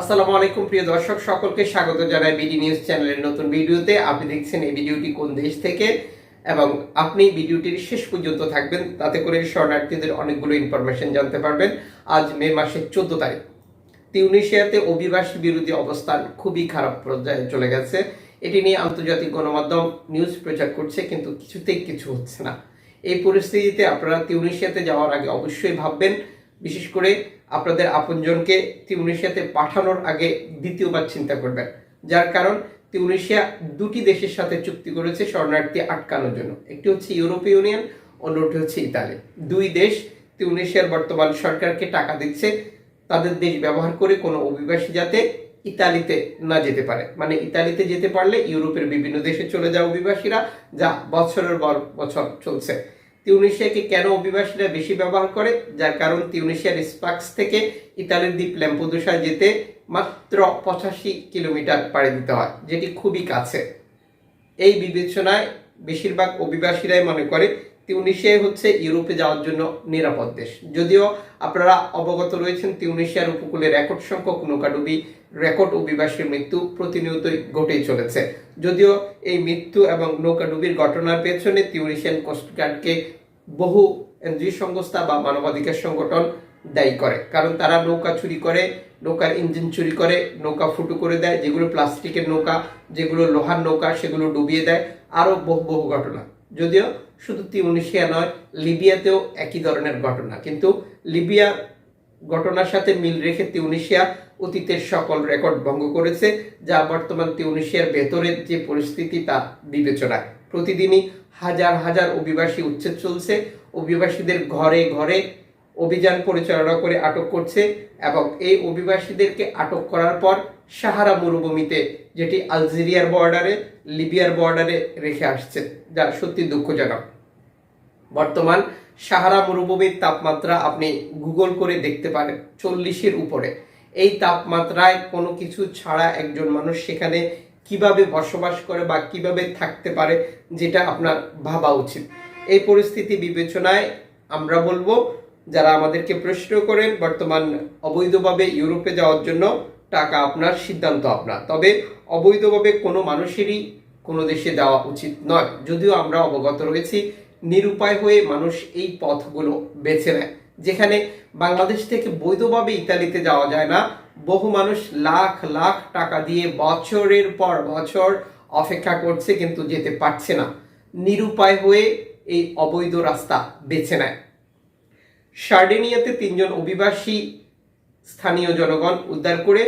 আসসালামু আলাইকুম, প্রিয় দর্শক, সকলকে স্বাগত জানাই বিডি নিউজ চ্যানেলের নতুন ভিডিওতে। আপনি দেখছেন এই ভিডিওটি কোন দেশ থেকে? এবং আপনি ভিডিওটির শেষ পর্যন্ত থাকবেন, তাতে করে শরণার্থীদের অনেকগুলো ইনফরমেশন জানতে পারবেন। আজ মে মাসের চোদ্দ তারিখ। তিউনিশিয়াতে অভিবাসী বিরোধী অবস্থান খুবই খারাপ পর্যায়ে চলে গেছে। এটি নিয়ে আন্তর্জাতিক গণমাধ্যম নিউজ প্রচার করছে, কিন্তু কিছুতেই কিছু হচ্ছে না। এই পরিস্থিতিতে আপনারা তিউনিশিয়াতে যাওয়ার আগে অবশ্যই ভাববেন, বিশেষ করে আপনাদের আপনজনকে তিউনিশিয়াতে পাঠানোর আগে দ্বিতীয়বার চিন্তা করবেন। যার কারণ, তিউনিশিয়া দুটি দেশের সাথে চুক্তি করেছে, শরণার্থী আটকানোর জন্য। একটি হচ্ছে ইউরোপীয় ইউনিয়ন, অন্যটি হচ্ছে ইতালি। দুই দেশ তিউনিশিয়ার বর্তমান সরকারকে টাকা দিচ্ছে, তাদের দেশ ব্যবহার করে কোনো অভিবাসী যাতে ইতালিতে না যেতে পারে। মানে ইতালিতে যেতে পারলে ইউরোপের বিভিন্ন দেশে চলে যায় অভিবাসীরা, যা বছরের পর বছর চলছে। তিউনিশিয়াকে কেন অভিবাসীরা বেশি ব্যবহার করে? যার কারণ তিউনিশিয়ার স্পাক্স থেকে ইতালির দ্বীপ ল্যাম্পোদোসা যেতে মাত্র পঁচাশি কিলোমিটার পাড়ি দিতে হয়, যেটি খুবই কাছে। এই বিবেচনায় বেশিরভাগ অভিবাসীরাই মনে করে তিউনিশিয়াই হচ্ছে ইউরোপে যাওয়ার জন্য নিরাপদ দেশ। যদিও আপনারা অবগত রয়েছেন তিউনিশিয়ার উপকূলে রেকর্ড সংখ্যক নৌকাডুবি, রেকর্ড অভিবাসীর মৃত্যু প্রতিনিয়তই ঘটেই চলেছে। যদিও এই মৃত্যু এবং নৌকাডুবির ঘটনার পেছনে তিউনিশিয়ান কোস্টগার্ডকে বহু এনজিও সংস্থা বা মানবাধিকার সংগঠন দায়ী করে। কারণ তারা নৌকা চুরি করে, নৌকার ইঞ্জিন চুরি করে, নৌকা ফুটো করে দেয়, যেগুলো প্লাস্টিকের নৌকা, যেগুলো লোহার নৌকা, সেগুলো ডুবিয়ে দেয়। আরও বহু বহু ঘটনা। যদিও শুধু তিউনিশিয়া নয়, লিবিয়াতেও একই ধরনের ঘটনা। কিন্তু লিবিয়া ঘটনার সাথে মিল রেখে তিউনিশিয়া অতীতের সকল রেকর্ড ভঙ্গ করেছে, যা বর্তমান তিউনিশিয়ার ভেতরের যে পরিস্থিতি তা বিবেচনায়। প্রতিদিনই হাজার হাজার অভিবাসী উচ্ছেদ চলছে, অভিবাসীদের ঘরে ঘরে অভিযান পরিচালনা করে আটক করছে এবং এই অভিবাসীদেরকে আটক করার পর সাহারা মরুভূমিতে, যেটি আলজেরিয়ার বর্ডারে, লিবিয়ার বর্ডারে রেখে আসছে, যা সত্যি দুঃখজনক। বর্তমান সাহারা মরুভূমির তাপমাত্রা আপনি গুগল করে দেখতে পারেন, চল্লিশের উপরে। এই তাপমাত্রায় কোনো কিছু ছাড়া একজন মানুষ সেখানে কীভাবে বসবাস করে বা কীভাবে থাকতে পারে, যেটা আপনার ভাবা উচিত। এই পরিস্থিতি বিবেচনায় আমরা বলব, যারা আমাদেরকে প্রশ্ন করেন, বর্তমান অবৈধভাবে ইউরোপে যাওয়ার জন্য টাকা আপনার, সিদ্ধান্ত আপনার। তবে অবৈধভাবে কোনো মানুষেরই কোনো দেশে যাওয়া উচিত নয়। যদিও আমরা অবগত রয়েছি, নিরুপায় হয়ে মানুষ এই পথগুলো বেছে নেয়। যেখানে বাংলাদেশ থেকে বৈধভাবে ইতালিতে যাওয়া যায় না। বহু মানুষ লাখ লাখ টাকা দিয়ে বছরের পর বছর অপেক্ষা করছে, কিন্তু যেতে পারছে না। নিরুপায় হয়ে এই অবৈধ রাস্তা বেছে নেয়। সার্ডেনিয়াতে তিনজন অভিবাসী স্থানীয় জনগণ উদ্ধার করে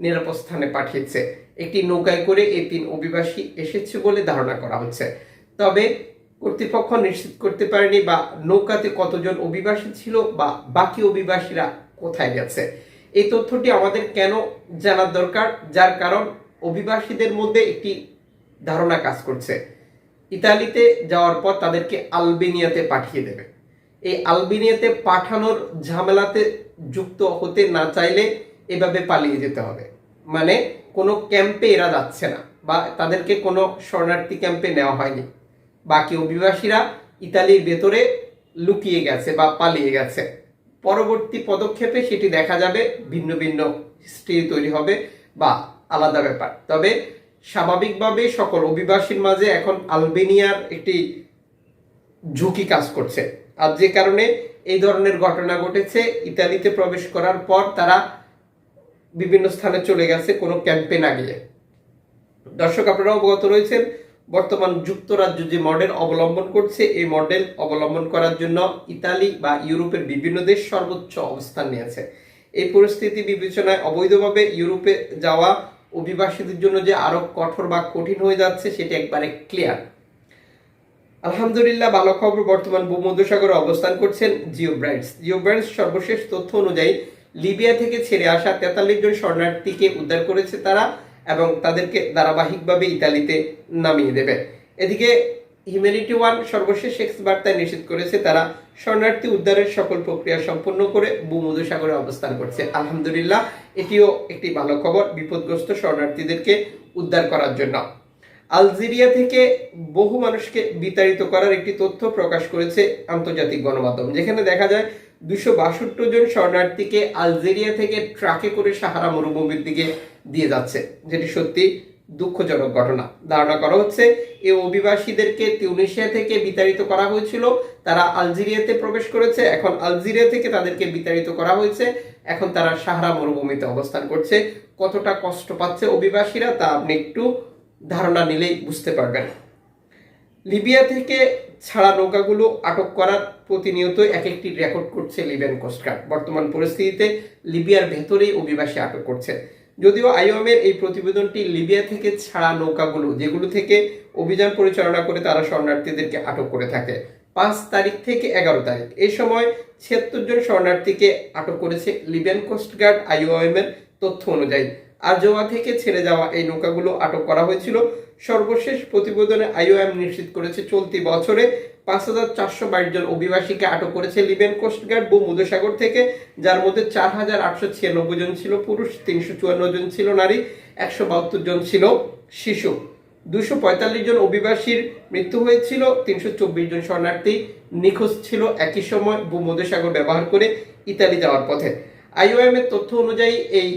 নিরাপদ স্থানে পাঠিয়েছে। একটি নৌকায় করে এই তিন অভিবাসী এসেছে বলে ধারণা করা হচ্ছে। তবে কর্তৃপক্ষ নিশ্চিত করতে পারেনি বা নৌকাতে কতজন অভিবাসী ছিল বা বাকি অভিবাসীরা কোথায় গেছে। এই তথ্যটি আমাদের কেন জানার দরকার? যার কারণ অভিবাসীদের মধ্যে একটি ধারণা কাজ করছে। ইতালিতে যাওয়ার পর তাদেরকে আলবেনিয়াতে পাঠিয়ে দেবে। এই আলবেনিয়াতে পাঠানোর ঝামেলাতে যুক্ত হতে না চাইলে এভাবে পালিয়ে যেতে হবে। মানে কোনো ক্যাম্পে এরা যাচ্ছে না বা তাদেরকে কোনো শরণার্থী ক্যাম্পে নেওয়া হয়নি। বাকি অভিবাসীরা ইতালির ভেতরে লুকিয়ে গেছে বা পালিয়ে গেছে। পরবর্তী পদক্ষেপে সেটি দেখা যাবে, ভিন্ন ভিন্ন হিস্ট্রি তৈরি হবে বা আলাদা ব্যাপার। তবে স্বাভাবিকভাবে সকল অভিবাসীর মাঝে এখন আলবেনিয়ার একটি ঝুঁকি কাজ করছে। আর যে কারণে এই ধরনের ঘটনা ঘটেছে, ইতালিতে প্রবেশ করার পর তারা বিভিন্ন স্থানে চলে গেছে কোনো ক্যাম্পে না গিয়ে। দর্শক, আপনারা অবগত রয়েছেন, বর্তমান যুক্তরাজ্য যে মডেল অবলম্বন করছে, এই মডেল অবলম্বন করার জন্য ইতালি বা ইউরোপের বিভিন্ন দেশ সর্বোচ্চ অবস্থান নিয়েছে। এই পরিস্থিতি বিবেচনায় অবৈধভাবে ইউরোপে যাওয়া অভিবাসীদের জন্য যে আরও কঠোর বা কঠিন হয়ে যাচ্ছে, সেটা একবারে ক্লিয়ার আলহামদুলিল্লাহ, ভালো খবর বর্তমান ভূমধ্যসাগরে অবস্থান করছেন জিও ব্র্যান্ডস। জিও ব্র্যান্ডস সর্বশেষ তথ্য অনুযায়ী, লিবিয়া থেকে ছেড়ে আসা তেতাল্লিশ জন শরণার্থীকে উদ্ধার করেছে তারা এবং তাদেরকে ধারাবাহিকভাবে ইতালিতে নামিয়ে দেবে। এদিকে, হিউম্যানিটি ওয়ান সর্বশেষ এক্স বার্তায় নিশ্চিত করেছে তারা শরণার্থী উদ্ধারের সকল প্রক্রিয়া সম্পন্ন করে ভূমধ্যসাগরে অবস্থান করছে। আলহামদুলিল্লাহ, এটিও একটি ভালো খবর, বিপদগ্রস্ত শরণার্থীদেরকে উদ্ধার করার জন্য। আলজেরিয়া থেকে বহু মানুষকে বিতাড়িত করার একটি তথ্য প্রকাশ করেছে আন্তর্জাতিক গণমাধ্যম, যেখানে দেখা যায় দুশো বাষট্টি জন শরণার্থীকে আলজেরিয়া থেকে ট্রাকে করে সাহারা মরুভূমির দিকে দিয়ে যাচ্ছে, যেটি সত্যি দুঃখজনক ঘটনা। ধারণা করা হচ্ছে এই অভিবাসীদেরকে তিউনিশিয়া থেকে বিতাড়িত করা হয়েছিল, তারা আলজেরিয়াতে প্রবেশ করেছে, এখন আলজেরিয়া থেকে তাদেরকে বিতাড়িত করা হয়েছে, এখন তারা সাহারা মরুভূমিতে অবস্থান করছে। কতটা কষ্ট পাচ্ছে অভিবাসীরা তা আপনি একটু ধারণা নিলেই বুঝতে পারবেন। লিবিয়া থেকে ছাড়া নৌকাগুলো আটক করার প্রতিনিয়ত এক একটি রেকর্ড করছে লিবিয়ান কোস্টগার্ড বর্তমান পরিস্থিতিতে লিবিয়ার ভেতরেই অভিবাসী আটক করছে। যদিও আইওএমের এই প্রতিবেদনটি লিবিয়া থেকে ছাড়া নৌকাগুলো, যেগুলো থেকে অভিযান পরিচালনা করে তারা শরণার্থীদেরকে আটক করে থাকে, পাঁচ তারিখ থেকে এগারো তারিখ। এই সময় ছিয়াত্তর জন শরণার্থীকে আটক করেছে লিবিয়ান কোস্টগার্ড আইওএম এর তথ্য অনুযায়ী। আজোয়া থেকে ছেড়ে যাওয়া এই নৌকাগুলো আটক করা হয়েছিল। সর্বশেষ প্রতিবেদনে আইওএম নিশ্চিত করেছে, চলতি বছরে পাঁচ হাজার চারশো বাইশ জন অভিবাসীকে আটক করেছে লিবিয়ান কোস্টগার্ড ভূমধ্যসাগর থেকে, যার মধ্যে চার হাজার আটশো ছিয়ানব্বই জন ছিল পুরুষ, তিনশো চুয়ান্ন জন ছিল নারী, একশো বাহাত্তর জন ছিল শিশু। দুশো পঁয়তাল্লিশ জন অভিবাসীর মৃত্যু হয়েছিল, তিনশো চব্বিশ জন শরণার্থী নিখোঁজ ছিল একই সময়, ভূমধ্যসাগর ব্যবহার করে ইতালি যাওয়ার পথে। আইওএম এর তথ্য অনুযায়ী এই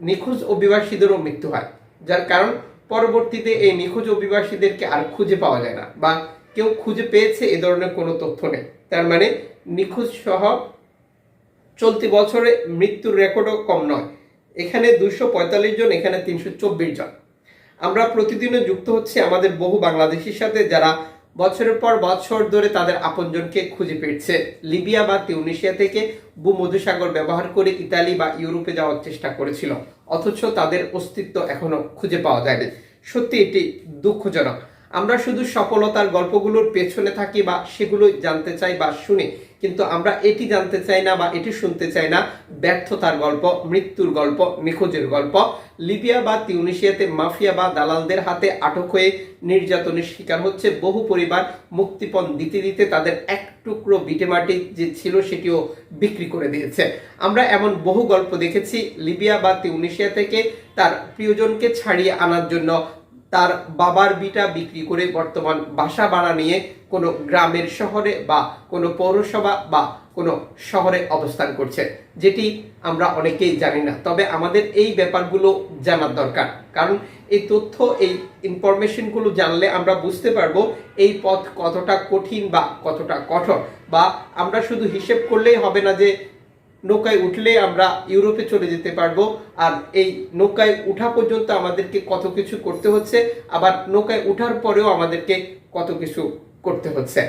নিখোঁজ অভিবাসীদেরও মৃত্যু হয়, যার কারণ পরবর্তীতে এই নিখোঁজ অভিবাসীদেরকে আর খুঁজে পাওয়া যায় না বা কেউ খুঁজে পেয়েছে এ ধরনের কোনো তথ্য নেই। তার মানে নিখোঁজ সহ চলতি বছরে মৃত্যুর রেকর্ডও কম নয়। এখানে দুশো পঁয়তাল্লিশ জন, এখানে তিনশো চব্বিশ জন। আমরা প্রতিদিনও যুক্ত হচ্ছে আমাদের বহু বাংলাদেশির সাথে যারা বছরের পর বছর ধরে তাদের আপনজনকে খুঁজে পেয়েছে। লিবিয়া বা তিউনিশিয়া থেকে ভূমধুসাগর ব্যবহার করে ইতালি বা ইউরোপে যাওয়ার চেষ্টা করেছিল। অথচ তাদের অস্তিত্ব এখনও খুঁজে পাওয়া যায়নি। সত্যি এটি দুঃখজনক। আমরা শুধু সফলতার গল্পগুলোর পেছনে থাকি বা সেগুলো জানতে চাই বা শুনি। কিন্তু আমরা এটি জানতে চাই না বা এটি শুনতে চাই না। ব্যর্থতার গল্প, মৃত্যুর গল্প, নিখোঁজের গল্প। লিবিয়া বা তিউনিশিয়াতে মাফিয়া বা দালালদের হাতে আটক হয়ে নির্যাতনের শিকার হচ্ছে বহু পরিবার। মুক্তিপণ দিতে দিতে তাদের এক টুকরো বিটেমাটি যে ছিল সেটিও বিক্রি করে দিয়েছে। আমরা এমন বহু গল্প দেখেছি। লিবিয়া বা তিউনিশিয়া থেকে তার প্রিয়জনকে ছাড়িয়ে আনার জন্য তার বাবার বিটা বিক্রি করে বর্তমান বাসা ভাড়া নিয়ে কোনো গ্রামের শহরে বা কোনো পৌরসভা বা কোনো শহরে অবস্থান করছে, যেটি আমরা অনেকেই জানি না। তবে আমাদের এই ব্যাপারগুলো জানার দরকার। কারণ এই তথ্য, এই ইনফরমেশনগুলো জানলে আমরা বুঝতে পারব এই পথ কতটা কঠিন বা কতটা কঠোর। বা আমরা শুধু হিসেব করলেই হবে না যে নৌকায় উঠলে আমরা ইউরোপে চলে যেতে পারব। আর এই নৌকায় উঠা পর্যন্ত আমাদেরকে কত কিছু করতে হচ্ছে, আবার নৌকায় উঠার পরেও আমাদেরকে কত কিছু করতে হচ্ছে।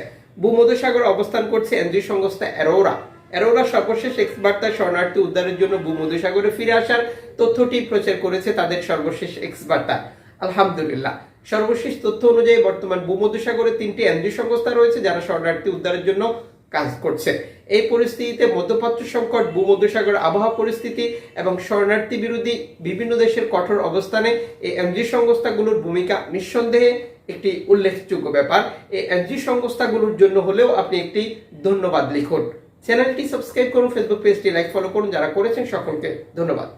ভূমধ্যসাগর অবস্থান করছে এনজি সংস্থা অ্যারোরা। অ্যারোরা সর্বশেষ এক্স বার্তা শরণার্থী উদ্ধারের জন্য ভূমধ্যসাগরে ফিরে আসার তথ্যটি প্রচার করেছে তাদের সর্বশেষ এক্স বার্তা আলহামদুলিল্লাহ। সর্বশেষ তথ্য অনুযায়ী বর্তমান ভূমধ্যসাগরে তিনটি এনজি সংস্থা রয়েছে যারা শরণার্থী উদ্ধারের জন্য কাজ করছে। এই পরিস্থিতিতে মধ্যপ্রাচ্য সংকট, ভূমধ্যসাগর আবহাওয়া পরিস্থিতি এবং শরণার্থী বিরোধী বিভিন্ন দেশের কঠোর অবস্থানে এই এনজি সংস্থাগুলোর ভূমিকা নিঃসন্দেহে একটি উল্লেখযোগ্য ব্যাপার। এই এনজি সংস্থাগুলোর জন্য হলেও আপনি একটি ধন্যবাদ লিখুন। চ্যানেলটি সাবস্ক্রাইব করুন ফেসবুক পেজটি লাইক, ফলো করুন, যারা করেছেন সকলকে ধন্যবাদ।